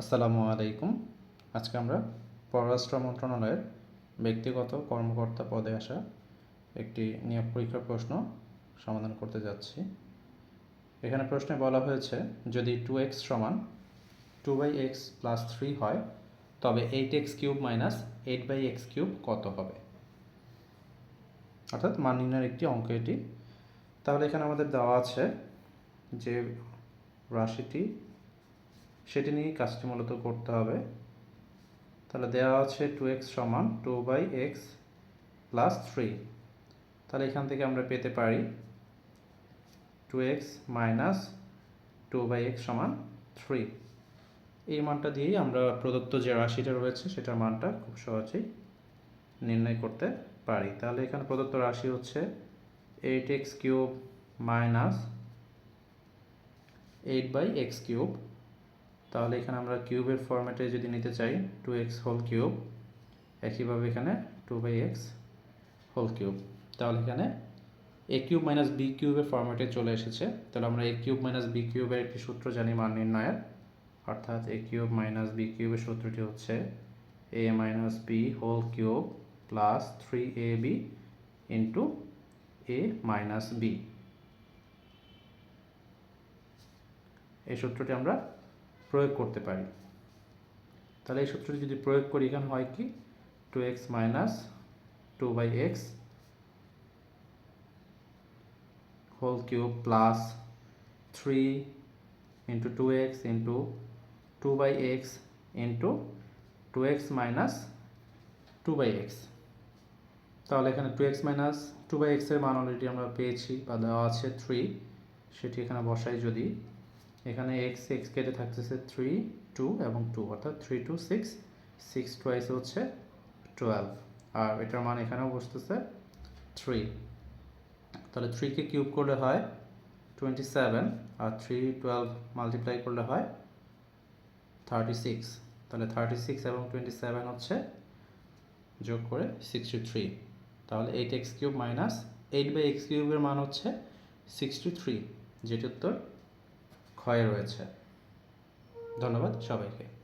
আসসালামু আলাইকুম। আজকে আমরা পররাষ্ট্র মন্ত্রণালয়ের ব্যক্তিগত কর্মকর্তা পদে আসা একটি নিয়োগ পরীক্ষার প্রশ্ন সমাধান করতে যাচ্ছি। এখানে প্রশ্নে বলা হয়েছে, যদি টু এক্স সমান two by x plus three হয়, তবে eight x cube minus eight by x cube কত হবে? অর্থাৎ মান নির্ণয়ের একটি অঙ্ক এটি। তাহলে এখানে আমাদের দেওয়া আছে যে রাশিটি সেটি নিয়েই কাজটি মূলত করতে হবে। তাহলে দেওয়া আছে টু এক্স সমান two by x plus three তাহলে এখান থেকে আমরা পেতে পারি two x minus two by x সমান থ্রি এই মানটা দিয়েই আমরা প্রদত্ত যে রাশিটা রয়েছে, সেটার মানটা খুব সহজেই নির্ণয় করতে পারি। তাহলে এখানে প্রদত্ত রাশি হচ্ছে eight x cube minus eight by x cube তাহলে এখানে আমরা কিউবের ফরম্যাটে যদি নিতে চাই টু এক্স হোল কিউব একইভাবে এখানে two by x whole cube তাহলে এখানে এ কিউব মাইনাস বি কিউবের ফরম্যাটে চলে এসেছে। তাহলে আমরা এ কিউব মাইনাস বি কিউবের একটি সূত্র জানি মান নির্ণয়ের। অর্থাৎ এ কিউব মাইনাস বি কিউবের সূত্রটি হচ্ছে a minus b whole cube plus three a b into a minus b এই সূত্রটি আমরা প্রয়োগ করতে পারি। তাহলে এই সূত্রটি যদি প্রয়োগ করি, এখানে হয় কি? Two x minus two by x whole cube plus three into two x into two by x into two x minus two by x তাহলে এখানে two x minus two by এক্সের মান অলরেডি আমরা পেয়েছি বা দেওয়া আছে থ্রি সেটি এখানে বসাই যদি এখানে এক্স এক্স কেটে থাকতেছে থ্রি টু এবং টু অর্থাৎ three two six six twice হচ্ছে টুয়েলভ আর এটার মান এখানেও বসতেছে থ্রি তাহলে থ্রিকে কিউব করলে হয় টোয়েন্টি সেভেন আর থ্রি টুয়েলভ মাল্টিপ্লাই করলে হয় থার্টি সিক্স তাহলে থার্টি সিক্স এবং টোয়েন্টি সেভেন হচ্ছে যোগ করে সিক্সটি থ্রি তাহলে eight x cube minus eight by x কিউবের মান হচ্ছে সিক্সটি থ্রি যেটি উত্তর ক্ষয়ে রয়েছে। ধন্যবাদ সবাইকে।